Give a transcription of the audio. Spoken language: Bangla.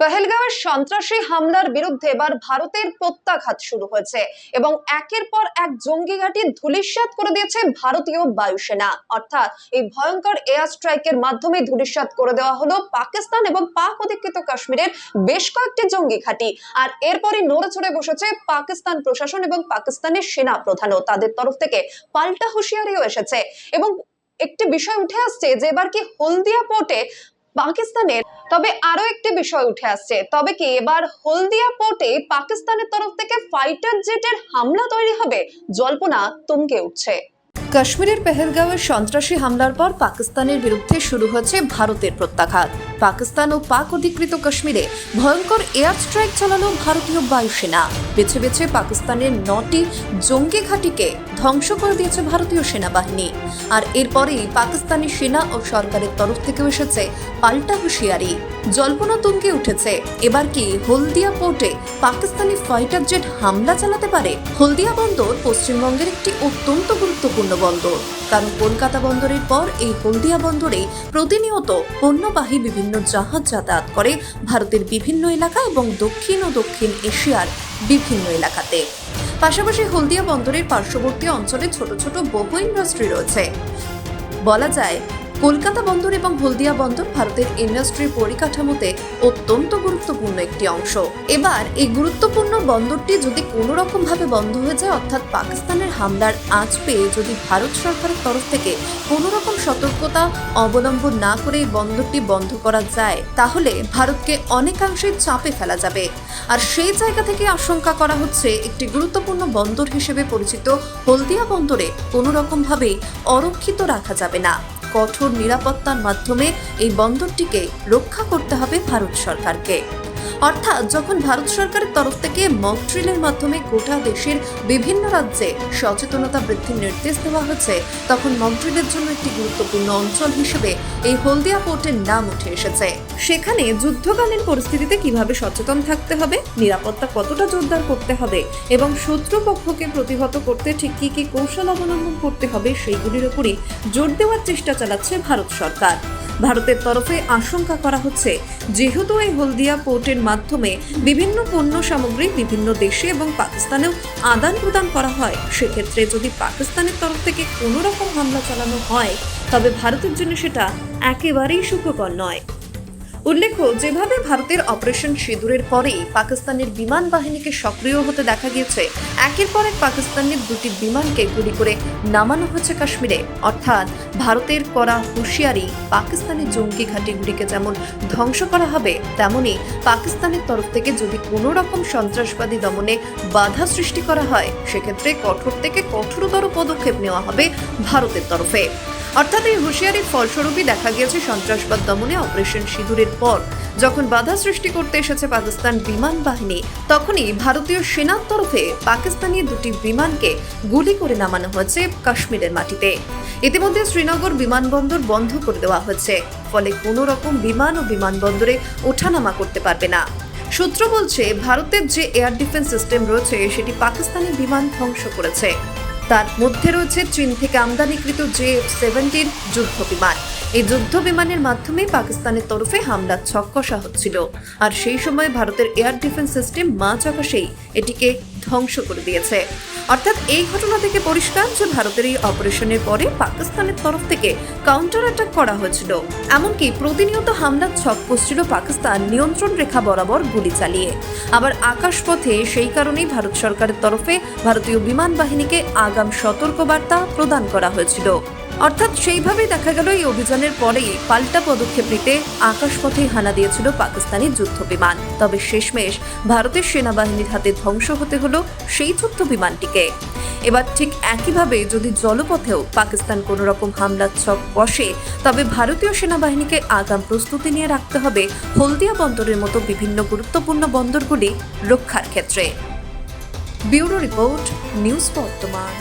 পেহেলগাঁওয়ের সন্ত্রাসী হামলার বিরুদ্ধে এবার ভারতের প্রত্যাঘাত শুরু হয়েছে এবং একের পর এক জঙ্গি ঘাঁটি ধূলিসাৎ করে দিয়েছে ভারতীয় বায়ুসেনা। অর্থাৎ এই ভয়ঙ্কর এয়ার স্ট্রাইকের মাধ্যমে ধূলিসাৎ করে দেওয়া হলো পাকিস্তান এবং পাক অধিকৃত কাশ্মীরের বেশ কয়েকটি জঙ্গি ঘাঁটি। আর এরপরই নড়ে চড়ে বসেছে পাকিস্তান প্রশাসন এবং পাকিস্তানের সেনা প্রধানও। তাদের তরফ থেকে পাল্টা হুঁশিয়ারিও এসেছে। এবং একটি বিষয় উঠে আসছে যে এবার কি হলদিয়া পোর্টে পাকিস্তানের তবে আরও একটি বিষয় উঠে আসছে। তবে কি এবার হলদিয়া পোর্টে পাকিস্তানের তরফ থেকে ফাইটার জেটের হামলা তৈরি হবে? জল্পনা তুমকে উঠছে। কাশ্মীরের পেহেলগাঁওয়ের সন্ত্রাসী হামলার পর পাকিস্তানের বিরুদ্ধে শুরু হয়েছে ভারতের প্রত্যাঘাত। পাকিস্তান ও পাক অধিকৃত কাশ্মীরে ভয়ঙ্কর এয়ার স্ট্রাইক চালানো ভারতীয় বায়ুসেনা। বেছে বেছে পাকিস্তানের নটি জঙ্গি ঘাঁটিকে ধ্বংস করে দিয়েছে ভারতীয় সেনাবাহিনী। আর এরপরেই পাকিস্তানি সেনা ও সরকারের তরফ থেকেও এসেছে পাল্টা হুঁশিয়ারি। জল্পনা তুঙ্গে উঠেছে, এবার কি হলদিয়া পোর্টে পাকিস্তানি ফাইটার জেট হামলা চালাতে পারে? হলদিয়া বন্দর পশ্চিমবঙ্গের একটি অত্যন্ত গুরুত্বপূর্ণ বন্দর। কারণ কলকাতা বন্দরের পর এই হলদিয়া বন্দরে প্রতিনিয়ত পণ্যবাহী বিভিন্ন জাহাজ যাতায়াত করে ভারতের বিভিন্ন এলাকা এবং দক্ষিণ ও দক্ষিণ এশিয়ার বিভিন্ন এলাকাতে। পাশাপাশি হলদিয়া বন্দরের পার্শ্ববর্তী অঞ্চলে ছোট ছোট বহু ইন্ডাস্ট্রি রয়েছে। বলা যায় কলকাতা বন্দর এবং হলদিয়া বন্দর ভারতের ইন্ডাস্ট্রি পরিকাঠামোতে অত্যন্ত গুরুত্বপূর্ণ একটি অংশ। এবার এই গুরুত্বপূর্ণ বন্দরটি যদি কোনো রকম ভাবে বন্ধ হয়ে যায়, অর্থাৎ পাকিস্তানের হামলার আঁচ পেয়ে যদি ভারত সরকারের তরফ থেকে কোনো রকম সতর্কতা অবলম্বন না করে এই বন্দরটি বন্ধ করা যায়, তাহলে ভারতকে অনেকাংশে চাপে ফেলা যাবে। আর সেই জায়গা থেকে আশঙ্কা করা হচ্ছে, একটি গুরুত্বপূর্ণ বন্দর হিসেবে পরিচিত হলদিয়া বন্দরে কোনো রকম ভাবে অরক্ষিত রাখা যাবে না। কঠোর নিরাপত্তার মাধ্যমে এই বন্দরটিকে রক্ষা করতে হবে ভারত সরকারকে। অর্থাৎ যখন ভারত সরকারের তরফ থেকে মক ড্রিলের মাধ্যমে গোটা দেশের বিভিন্ন রাজ্যে সচেতনতা বৃদ্ধির নির্দেশ দেওয়া হচ্ছে, তখন মক ড্রিলের জন্য একটি গুরুত্বপূর্ণ অঞ্চল হিসেবে এই হলদিয়া পোর্টের নাম উঠে এসেছে। সেখানে যুদ্ধকালীন পরিস্থিতিতে কীভাবে সচেতন থাকতে হবে, নিরাপত্তা কতটা জোরদার করতে হবে, এবং শত্রুপক্ষকে প্রতিহত করতে ঠিক কি কি কৌশল অবলম্বন করতে হবে, সেইগুলির উপরই জোর দেওয়ার চেষ্টা চালাচ্ছে ভারত সরকার। ভারতের তরফে আশঙ্কা করা হচ্ছে। যেহেতু এই হলদিয়া পোর্টের মাধ্যমে বিভিন্ন পণ্য সামগ্রী বিভিন্ন দেশে এবং পাকিস্তানেও আদান প্রদান করা হয়, সেক্ষেত্রে যদি পাকিস্তানের তরফ থেকে কোনো রকম হামলা চালানো হয়, তবে ভারতের জন্য সেটা একেবারেই সুখকর নয়। উল্লেখ্য, যেভাবে ভারতের অপারেশন সিঁদুরের পরে পাকিস্তানের বিমান বাহিনীকে সক্রিয় হতে দেখা গিয়েছে, একের পর এক পাকিস্তানের দুটি বিমানকে গুলি করে নামানো হয়েছে কাশ্মীরে। অর্থাৎ, ভারতের করা হুঁশিয়ারি পাকিস্তানের জঙ্গি ঘাঁটিগুলিকে যেমন ধ্বংস করা হবে, তেমনি পাকিস্তানের তরফ থেকে যদি কোনো রকম সন্ত্রাসবাদী দমনে বাধা সৃষ্টি করা হয়, সেক্ষেত্রে কঠোর থেকে কঠোরতর পদক্ষেপ নেওয়া হবে ভারতের তরফে। অর্থাৎ এই হুঁশিয়ারির ফলস্বরূপই দেখা গিয়েছে সন্ত্রাসবাদ দমনে অপারেশন সিঁদুরের পর। যখন বাধা সৃষ্টি করতে এসেছে পাকিস্তান বিমান বাহিনী, তখনই ভারতীয় সেনার তরফে পাকিস্তানি দুটি বিমানকে গুলি করে নামানো হয়েছে কাশ্মীরের মাটিতে। ইতিমধ্যে শ্রীনগর বিমানবন্দর বন্ধ করে দেওয়া হয়েছে। ফলে কোনো রকম বিমান ও বিমানবন্দরে ওঠানামা করতে পারবে না। সূত্র বলছে, ভারতের যে এয়ার ডিফেন্স সিস্টেম রয়েছে, সেটি পাকিস্তানি বিমান ধ্বংস করেছে। তার মধ্যে রয়েছে চীন থেকে আমদানিকৃত জে সেভেন্টিন যুদ্ধ বিমান। এই যুদ্ধ বিমানের মাধ্যমে পাকিস্তানের তরফে হামলার ছক কষা হচ্ছিল। আর সেই সময় ভারতের এয়ার ডিফেন্স সিস্টেম মাঝ আকাশেই এটিকে ধ্বংস করে দিয়েছে। অর্থাৎ এই ঘটনা থেকে পরিষ্কার যে ভারতের এই অপারেশনের পরে পাকিস্তানের তরফ থেকে কাউন্টার অ্যাটাক করা হয়েছিল। এমনকি প্রতিনিয়ত হামলার ছক কষছিল পাকিস্তান নিয়ন্ত্রণ রেখা বরাবর গুলি চালিয়ে। আবার আকাশপথে সেই কারণেই ভারত সরকারের তরফে ভারতীয় বিমান বাহিনীকে আগাম সতর্কবার্তা প্রদান করা হয়েছিল। অর্থাৎ সেইভাবেই দেখা গেল এই অভিযানের পরেই পাল্টা পদক্ষেপ নিতে আকাশপথেই হানা দিয়েছিল পাকিস্তানি যুদ্ধ বিমান। তবে শেষমেশ ভারতের সেনাবাহিনীর হাতে ধ্বংস হতে হলো সেই যুদ্ধ বিমানটিকে। এবার ঠিক একইভাবে যদি জলপথেও পাকিস্তান কোনো রকম হামলার ছক বসে, তবে ভারতীয় সেনাবাহিনীকে আগাম প্রস্তুতি নিয়ে রাখতে হবে হলদিয়া বন্দরের মতো বিভিন্ন গুরুত্বপূর্ণ বন্দরগুলি রক্ষার ক্ষেত্রে। ব্যুরো রিপোর্ট, নিউজ বর্তমান।